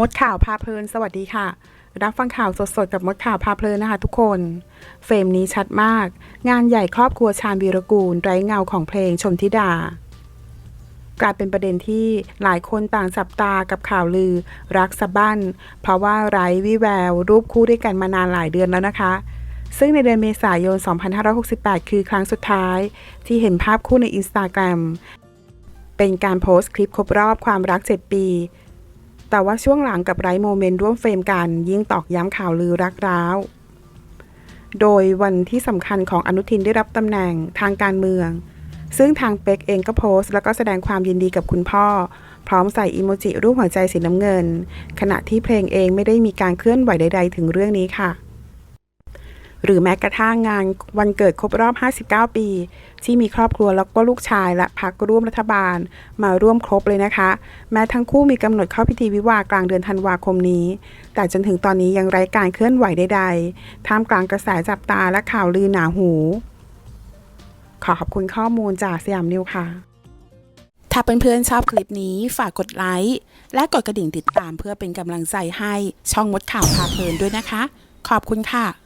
มดข่าวพาเพลิน สวัสดีค่ะ รับฟังข่าวสดๆ กับมดข่าวพาเพลินนะคะทุกคน เฟรมนี้ชัดมาก งานใหญ่ครอบครัวชาญวีรกูล ไร้เงาของเพลงชนทิดากลายเป็นประเด็นที่หลายคนต่างจับตากับข่าวลือ รักสะบั้น เพราะว่าไร้วิแวว รูปคู่ด้วยกันมานานหลายเดือนแล้วนะคะ ซึ่งในเดือนเมษายน 2568 คือครั้งสุดท้าย ที่เห็นภาพคู่ในอินสตาแกรมเป็นการโพสต์คลิปครบรอบความรัก 7 ปี แต่ว่าช่วงหลังกับไร้โมเมนต์ร่วมเฟรมกันยิ่งตอกย้ำข่าวลือรักร้าว โดยวันที่สำคัญของอนุทินได้รับตำแหน่งทางการเมือง ซึ่งทางเป็กเองก็โพสต์ แล้วก็แสดงความยินดีกับคุณพ่อ พร้อมใส่อีโมจิรูปหัวใจสีน้ำเงิน ขณะที่เพลงเองไม่ได้มีการเคลื่อนไหวใด ๆ ถึงเรื่องนี้ค่ะ หรือแม้กระทั่งงานวันเกิดครบรอบ 59 ปี ที่มีครอบครัวแล้วก็ลูกชายและพักร่วมรัฐบาลมาร่วมครบเลยนะคะ แม้ทั้งคู่มีกำหนดเข้าพิธีวิวาห์กลางเดือนธันวาคมนี้ แต่จนถึงตอนนี้ยังไร้การเคลื่อนไหวใดๆท่ามกลางกระแสจับตาและข่าวลือหนาหู ขอขอบคุณข้อมูลจากสยามนิวค่ะถ้าเพื่อนๆชอบคลิปนี้ฝากกดไลค์และกดกระดิ่งติดตามเพื่อเป็นกำลังใจให้ช่องมดข่าวพาเพลินด้วยนะคะ ขอบคุณค่ะ